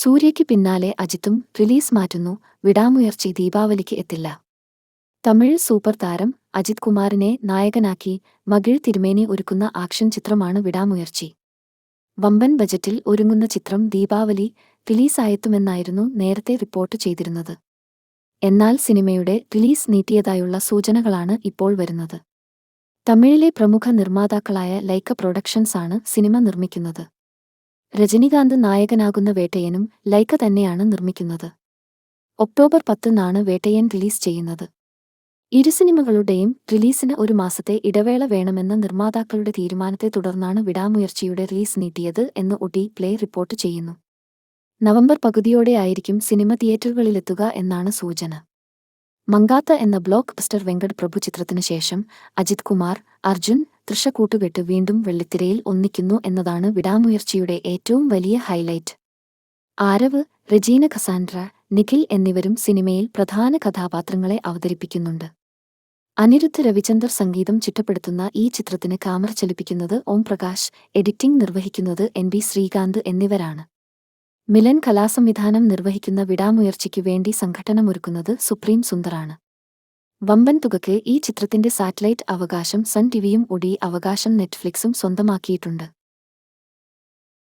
സൂര്യയ്ക്ക് പിന്നാലെ അജിത്തും റിലീസ് മാറ്റുന്നു. വിടാമുയർച്ചി ദീപാവലിക്ക് എത്തില്ല. തമിഴ് സൂപ്പർ താരം അജിത് കുമാറിനെ നായകനാക്കി മകിഴ് തിരുമേനി ഒരുക്കുന്ന ആക്ഷൻ ചിത്രമാണ് വിടാമുയർച്ചി. വമ്പൻ ബജറ്റിൽ ഒരുങ്ങുന്ന ചിത്രം ദീപാവലി റിലീസായെത്തുമെന്നായിരുന്നു നേരത്തെ റിപ്പോർട്ട് ചെയ്തിരുന്നത്. എന്നാൽ സിനിമയുടെ റിലീസ് നീട്ടിയതായുള്ള സൂചനകളാണ് ഇപ്പോൾ വരുന്നത്. തമിഴിലെ പ്രമുഖ നിർമ്മാതാക്കളായ ലൈക്ക പ്രൊഡക്ഷൻസാണ് സിനിമ നിർമ്മിക്കുന്നത്. രജനികാന്ത് നായകനാകുന്ന വേട്ടയനും ലൈക്ക തന്നെയാണ് നിർമ്മിക്കുന്നത്. ഒക്ടോബർ പത്തിനാണ് വേട്ടയൻ റിലീസ് ചെയ്യുന്നത്. ഇരു സിനിമകളുടെയും റിലീസിന് ഒരു മാസത്തെ ഇടവേള വേണമെന്ന നിർമ്മാതാക്കളുടെ തീരുമാനത്തെ തുടർന്നാണ് വിടാമുയർച്ചയുടെ റിലീസ് നീട്ടിയത് എന്ന് ഒടി പ്ലേ റിപ്പോർട്ട് ചെയ്യുന്നു. നവംബർ പകുതിയോടെ പകുതിയോടെയായിരിക്കും സിനിമ തിയേറ്ററുകളിലെത്തുക എന്നാണ് സൂചന. മങ്കാത്ത എന്ന ബ്ലോക്ക് ബസ്റ്റർ വെങ്കട് പ്രഭു ചിത്രത്തിനു ശേഷം അജിത് കുമാർ അർജുൻ തൃഷ കൂട്ടുകെട്ട് വീണ്ടും വെള്ളിത്തിരയിൽ ഒന്നിക്കുന്നു എന്നതാണ് വിടാമുയർച്ചയുടെ ഏറ്റവും വലിയ ഹൈലൈറ്റ്. ആരവ് റെജീന ഖസാൻഡ്ര നിഖിൽ എന്നിവരും സിനിമയിൽ പ്രധാന കഥാപാത്രങ്ങളെ അവതരിപ്പിക്കുന്നുണ്ട്. അനിരുദ്ധ രവിചന്ദർ സംഗീതം ചിട്ടപ്പെടുത്തുന്ന ഈ ചിത്രത്തിന് കാമറ ചലിപ്പിക്കുന്നത് ഓം പ്രകാശ് എഡിറ്റിംഗ് നിർവഹിക്കുന്നത് എൻ ബി ശ്രീകാന്ത് എന്നിവരാണ്. മിലൻ കലാസംവിധാനം നിർവഹിക്കുന്ന വിടാമുയർച്ചയ്ക്കു വേണ്ടി സംഘടനമൊരുക്കുന്നത് സുപ്രീം സുന്ദറാണ്. വമ്പൻ തുകയ്ക്ക് ഈ ചിത്രത്തിന്റെ സാറ്റലൈറ്റ് അവകാശം സൺ ടിവിയും ഒടി അവകാശം നെറ്റ്ഫ്ലിക്സും സ്വന്തമാക്കിയിട്ടുണ്ട്.